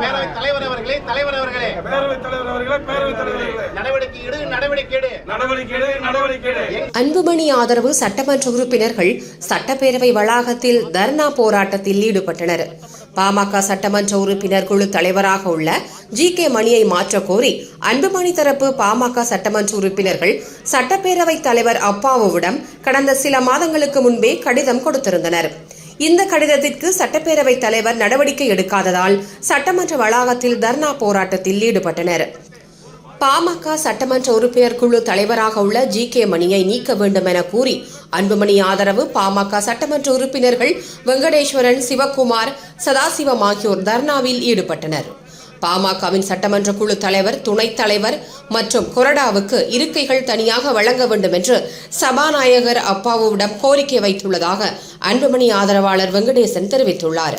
பேரவைத் தலைவர் அவர்களே தலைவர் அவர்களே. பேரவைத் தலைவர் அவர்களே பேரவைத் தலைவர் நடவடிக்கை எடு நடவடிக்கை எடு. நடவடிக்கை எடு நடவடிக்கை எடு. அன்புமணி ஆதரவு சட்டமன்ற உறுப்பினர்கள் சட்டப்பேரவை வளாகத்தில் தர்ணா போராட்டத்தில் ஈடுபட்டனர். பாமக சட்டமன்ற உறுப்பினர் குழு தலைவராக உள்ள ஜி கே மணியை மாற்றக் கோரி அன்புமணி தரப்பு பாமக சட்டமன்ற உறுப்பினர்கள் சட்டப்பேரவை தலைவர் அப்பாவுவிடம் கடந்த சில மாதங்களுக்கு முன்பே கடிதம் கொடுத்திருந்தனர். இந்த கடிதத்திற்கு சட்டப்பேரவை தலைவர் நடவடிக்கை எடுக்காததால் சட்டமன்ற வளாகத்தில் தர்ணா போராட்டத்தில் ஈடுபட்டனர். பாமக சட்டமன்ற உறுப்பினர் குழு தலைவராக உள்ள ஜி. கே. மணியை நீக்க வேண்டும் என கூறி அன்புமணி ஆதரவு பாமக சட்டமன்ற உறுப்பினர்கள் வெங்கடேஸ்வரன் சிவக்குமார் சதாசிவம் ஆகியோர் தர்ணாவில் ஈடுபட்டனர். பாமகவின் சட்டமன்ற குழு தலைவர் துணைத் தலைவர் மற்றும் கொரடாவுக்கு இருக்கைகள் தனியாக வழங்க வேண்டும் என்று சபாநாயகர் அப்பாவுவிடம் கோரிக்கை வைத்துள்ளதாக அன்புமணி ஆதரவாளர் வெங்கடேசன் தெரிவித்துள்ளார்.